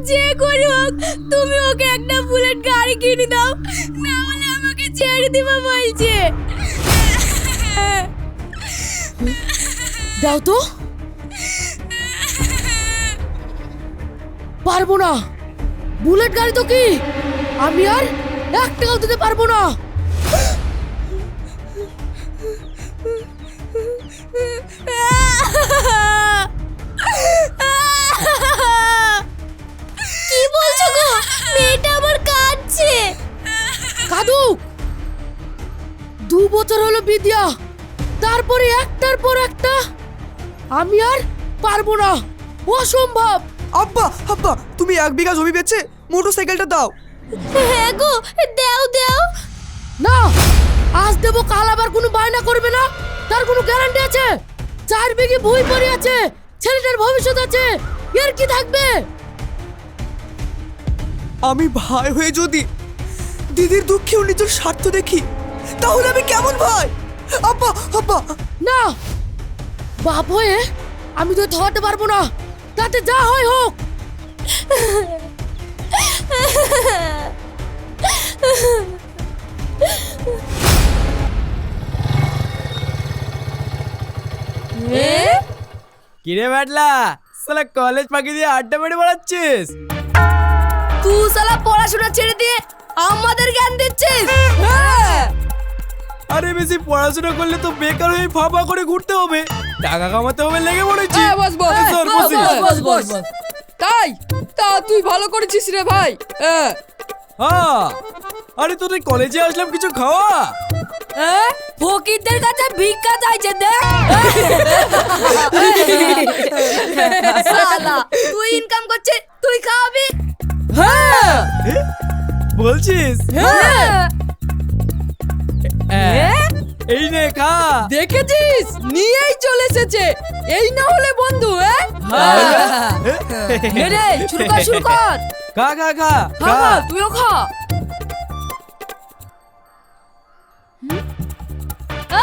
যে করে হোক তুমি ওকে একটা বুলেট গাড়ি কিনে দাও না হলে আমাকে ছেড়ে দিবা বলছে। দাও তো। পারব না। বুলেট গাড়ি তো কি? আমি আর এক টাকাও দিতে পারব না। বিদ্যা। তারপরে একটার পর একটা আমি আর পারব না। অসম্ভব। আব্বা আব্বা তুমি এক বিঘা জমি বেচে মোটর সাইকেলটা দাও। হ্যাঁ গো দাও দাও। না আজ দেবো কাল আবার কোনো বায়না করবে না। তার কোনো গ্যারান্টি আছে? চার বিঘে ভুই পড়ে আছে ছেলেটার ভবিষ্যৎ আছে এর কি থাকবে? আমি ভাই হয়ে যদি দিদির দুঃখেও নিজের স্বার্থ দেখি তাহলে আমি কেমন ভাই? আব্বা আব্বা। না! বাপ হয়ে আমি তো ধরতে পারব না। তাতে যা হয় হোক। কিরে ব্যাটলা সালা কলেজ ফাঁকি দিয়ে আড্ডা মেরে বেড়াচ্ছিস? তুই সালা পড়াশোনা ছেড়ে দিয়ে আমাদের জ্ঞান দিচ্ছিস? হ্যাঁ। আরে বেশি পড়াশোনা করলে তো বেকার হয়ে ফাঁপা করে ঘুরতে হবে। টাকা কামাতে হবে লেগে পড়েছি। এই বস বস। সর, বস। বস, বস, বস। তাই? তা তুই ভালো করেছিস রে ভাই। হ্যাঁ। হ্যাঁ। আরে তোদের কলেজে আসলাম কিছু খাওয়া? ফকিরদের কাছে ভিক্ষা চাইছে দেখ। তুই ইনকাম করছিস তুই খাওয়াবি? হ্যাঁ। বলছিস? হ্যাঁ। এই নে খা। দেখেছিস? নিয়েই চলে এসেছে। এই না হলে বন্ধু হ্যাঁ? রে শুরু কর শুরু কর। খা খা খা খা তুইও খা।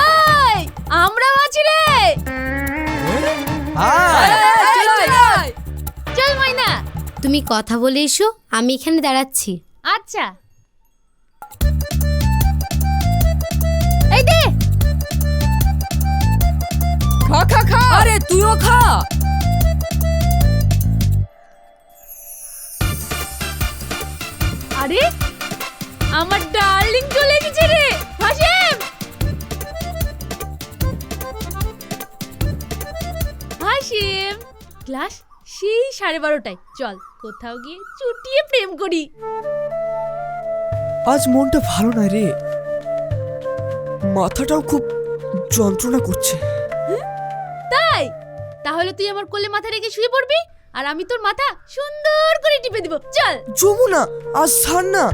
এই আমরাও আছি রে। চল। তুমি কথা বলে এসো আমি এখানে দাঁড়াচ্ছি। আচ্ছা। খা খা খা। আরে তুইও খা। আরে আমার ডার্লিং চলে এসেছে রে হাসিম। হাসিম ক্লাস সেই সাড়ে বারোটায়। চল কোথাও গিয়ে চুটিয়ে প্রেম করি। আজ মনটা ভালো না রে। মাথাটাও খুব যন্ত্রণা করছে। তাই? তাহলে তুই আমার কোলে মাথা রেখে শুয়ে পড়বি আর আমি তোর মাথা সুন্দর করে টিপে দিব। চল। যমুনা আর ছাড় না।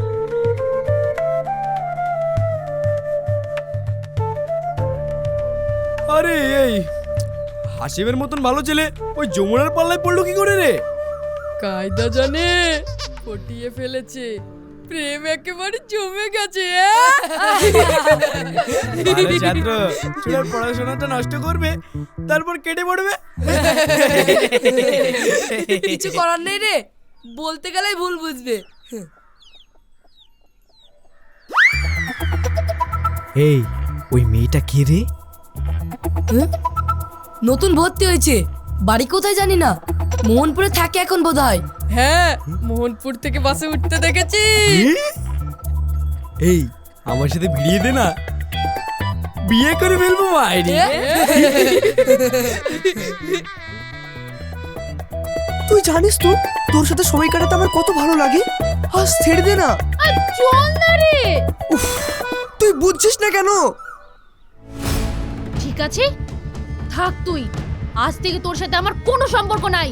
আরে এই হাসিমের মতন ভালো ছেলে ওই যমুনার পাল্লায় পড়ল কি করে রে? কায়দা জানে পটিয়ে ফেলেছে। প্রেম একেবারে জমে গেছে হ্যাঁ? ভালো ছাত্র চুলার পড়াশোনাটা নষ্ট করবে তারপর কেটে পড়বে। কিছু করার নেই রে বলতে গেলেই ভুল বুঝবে। এই ওই মেয়েটা কে রে? নতুন ভর্তি হয়েছে বাড়ি কোথায় জানি না মোহনপুরে থাকে এখন বোধ হয় হ্যাঁ মোহনপুর থেকে বাসে উঠতে দেখেছি। এই আমার সাথে ভিড়িয়ে দে না। বিয়ে করে ফেলব মাইরি। তুই জানিস তো তোর সাথে সময় কাটাতে আমার কত ভালো লাগে। আজ ছেড়ে দে না। চল না রে। উফ তুই বুঝছিস না কেন? ঠিক আছে থাক তুই। আজ থেকে তোর সাথে আমার কোনো সম্পর্ক নাই।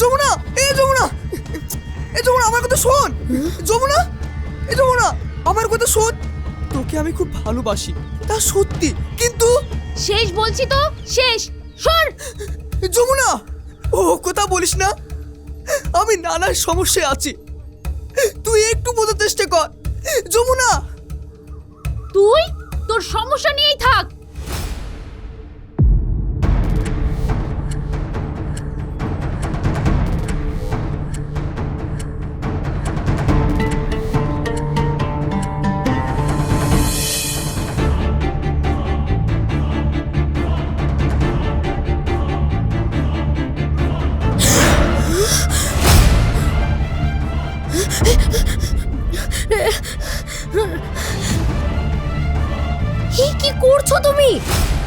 যমুনা এ যমুনা। এ যমুনা আমার কথা শোন। যমুনা এ যমুনা আমার কথা শোন। তোকে আমি খুব ভালোবাসি তা সত্যি কিন্তু শেষ বলছি তো শেষ। সর। যমুনা ও কথা বলিস না। আমি নানা সমস্যায় আছি। তুই একটু বোঝার চেষ্টা কর। যমুনা। তুই? তোর সমস্যা নিয়েই থাক।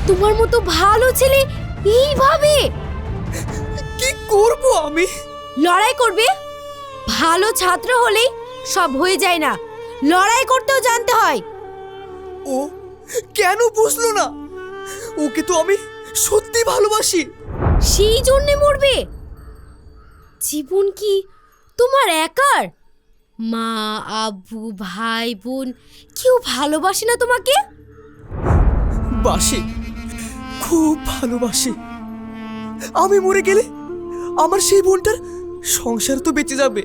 ভালো ছেলে এইভাবে? কি করব আমি? লড়াই করবে? ভালো ছাত্র হলেই সব হয়ে যায় না। লড়াই করতেও জানতে হয়। ও কেন বুঝলো না? ওকে তো আমি সত্যি ভালোবাসি। সেই জন্যে মরবে। জীবন কি তোমার একার? মা আব্বু ভাই বোন কেউ ভালোবাসে না তোমাকে? বাসি। খুব ভালোবাসি। আমি মরে গেলে আমার সেই বোনটার সংসার তো বেঁচে যাবে।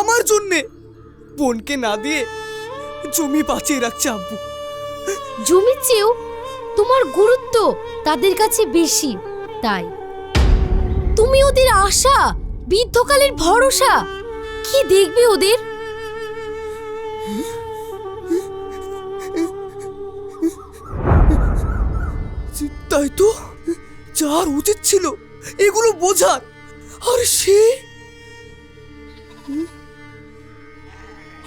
আমার জন্যে বোনকে না দিয়ে জমি বাঁচিয়ে রাখছে আব্বু। জমির চেয়েও তোমার গুরুত্ব তাদের কাছে বেশি, তাই। তুমি ওদের আশা, বৃদ্ধকালের ভরসা, কি দেখবে ওদের? তাই তো? যার উচিত ছিল এগুলো বোঝার। আর সে?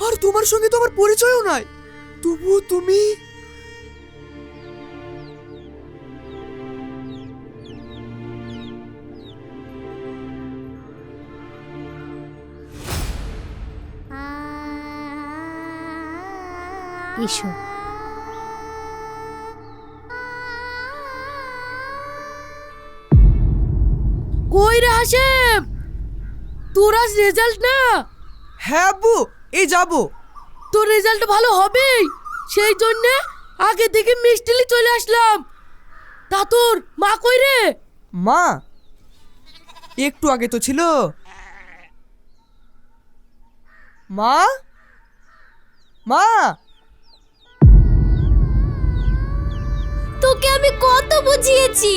আর তোমার সঙ্গে তো আমার পরিচয়ও নাই। তবুও তুমি? এসো। তোর আজ রেজাল্ট না? হ্যাঁ আব্বু এই যাব। তোর রেজাল্ট ভালো হবেই। সেই জন্যে আগে থেকে মিষ্টিলি চলে আসলাম। তা তোর মা কই রে? মা একটু আগে তো ছিল। মা? মা? তোকে আমি কত বুঝিয়েছি।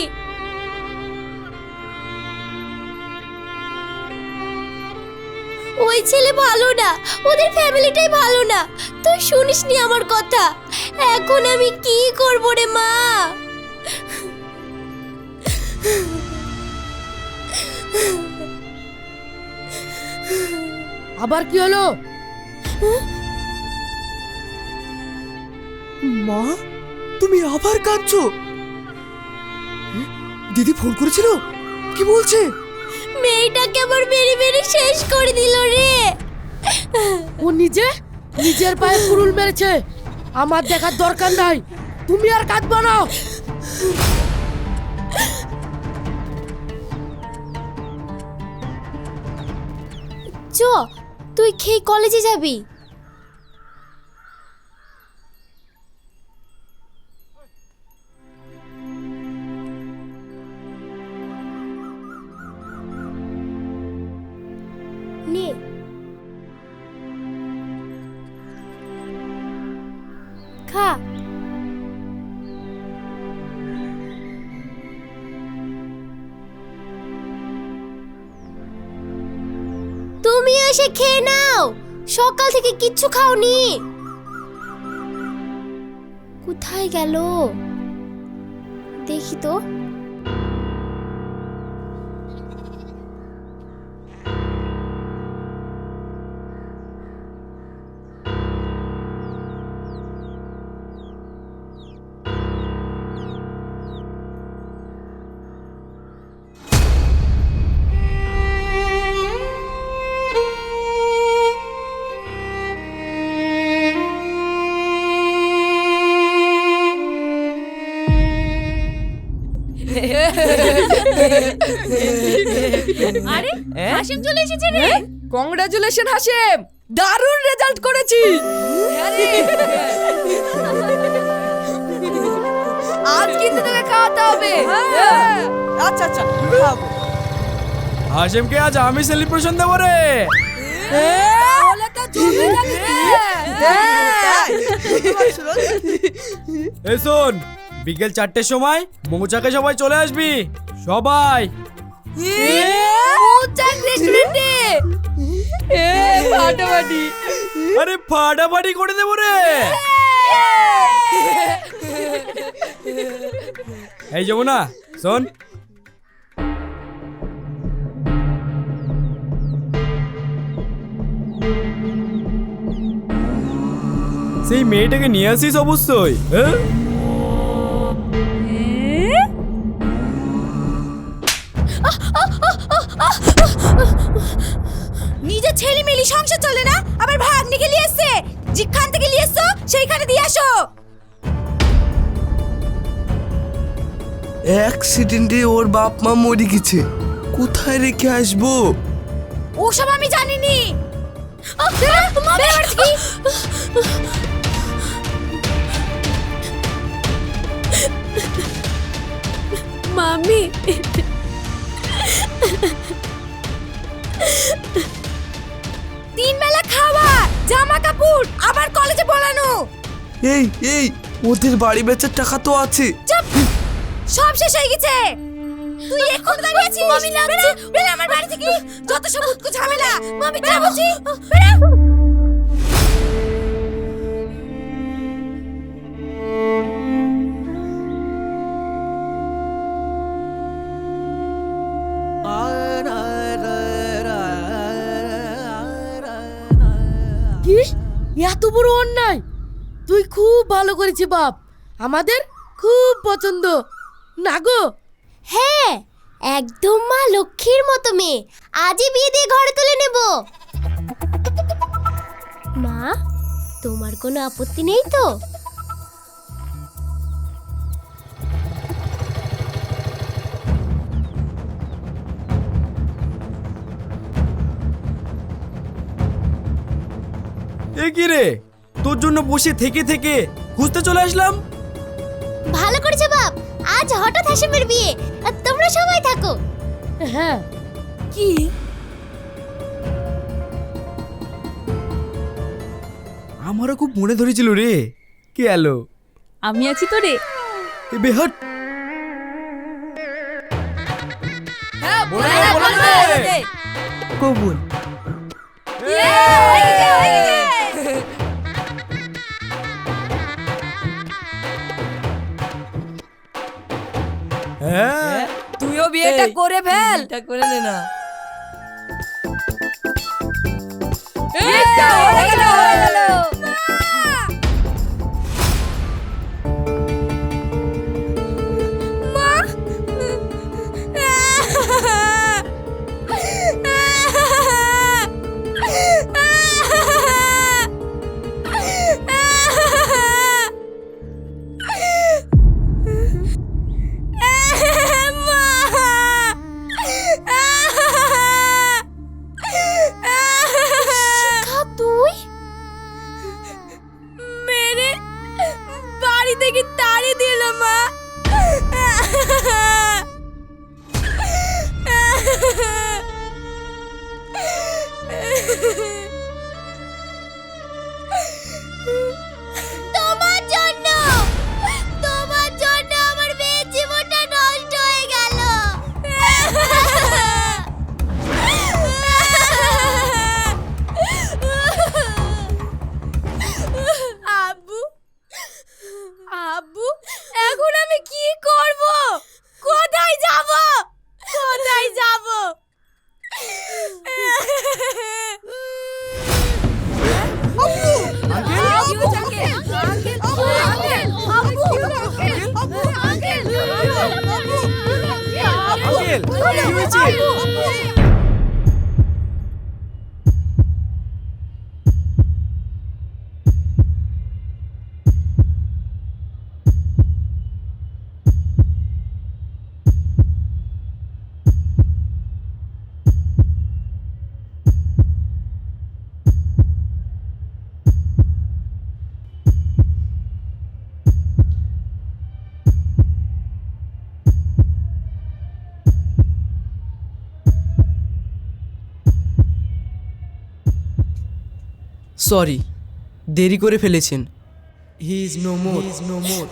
ওই ছেলে ভালো না, ওদের ফ্যামিলিটাই ভালো না। তুই শুনিসনি আমার কথা? এখন আমি কি করব রে মা? আবার কি হলো? মা, তুমি আবার কাঁদছো? দিদি ফোন করেছিল? কি বলছে? মেয়েটাকে আমার মেরে মেরে শেষ করে দিল রে। ও নিজে? নিজের পায়ে কুরুল মেরেছে। আমার দেখার দরকার নাই। তুমি আর কাঁদবা না। চ তুই খেয়ে কলেজে যাবি। এসে খেয়ে নাও। সকাল থেকে কিচ্ছু খাওনি। কোথায় গেল? দেখি তো। আরে হাসিম চলে এসেছে রে। কংগ্রাচুলেশন হাসেম। দারুণ রেজাল্ট করেছি। আজ কিন্তু তোকে খাওয়াতে হবে। হ্যাঁ। আচ্ছা আচ্ছা খাব। হাসেমকে আজ আমি সেলিব্রেশন দেবো রে। শোন বিকেল চারটের সময় মৌচাকে সবাই চলে আসবি। সবাই। মৌচাক রেস্টুরেন্টে এ। ফাটাফাটি। আরে ফাটাফাটি করে দেবো রে। এই যাব না শোন। সেই মেয়েটাকে নিয়ে আসিস অবশ্যই হ্যাঁ? নিজের ছেলে মিলি সংসার চলে না? আবার ভাগ্নিকে নিয়ে এসছে? যেখান থেকে নিয়ে এসছো সেইখানে দিয়ে আসো। অ্যাক্সিডেন্টে ওর বাপ মা মরে গেছে। কোথায় রেখে আসব? ওসব আমি জানিনি। মামি তিন বেলা খাওয়া জামা কাপড় আবার কলেজে পড়ানো। এই এই ওদের বাড়ি বেচার টাকা তো আছে। সব শেষ হয়ে গেছে। তুই এখন দাঁড়িয়ে আছিস? মামি লাগছে বেরা আমার বাড়ি থেকে যত সব উৎকু ঝামেলা মমি বলছি বেরা এত বড় অন্যায়। তুই খুব ভালো করেছিস বাপ। আমাদের খুব পছন্দ। না গো। হ্যাঁ একদম মা লক্ষ্মীর মতো মেয়ে। আজই বিয়ে দিয়ে ঘরে তুলে নেব। মা, তোমার কোনো আপত্তি নেই তো? এ কি রে? তোর জন্য বসে থেকে থেকে খুঁজতে চলে আসলাম? ভালো করেছ বাপ। আজ হঠাৎ হাসিমের বিয়ে। আর তোমরা সবাই থাকো। হ্যাঁ। কি? আমারও খুব মনে ধরেছিল রে। কে এলো? আমি আছি তো রে। এ বেহট। হ্যাঁ বলে দে, বলে দে। কবুল। বিয়েটা করে ফেল। এটা করে নে না। তো, হয়ে গেল, সরি দেরি করে ফেলেছেন। He is no more is no more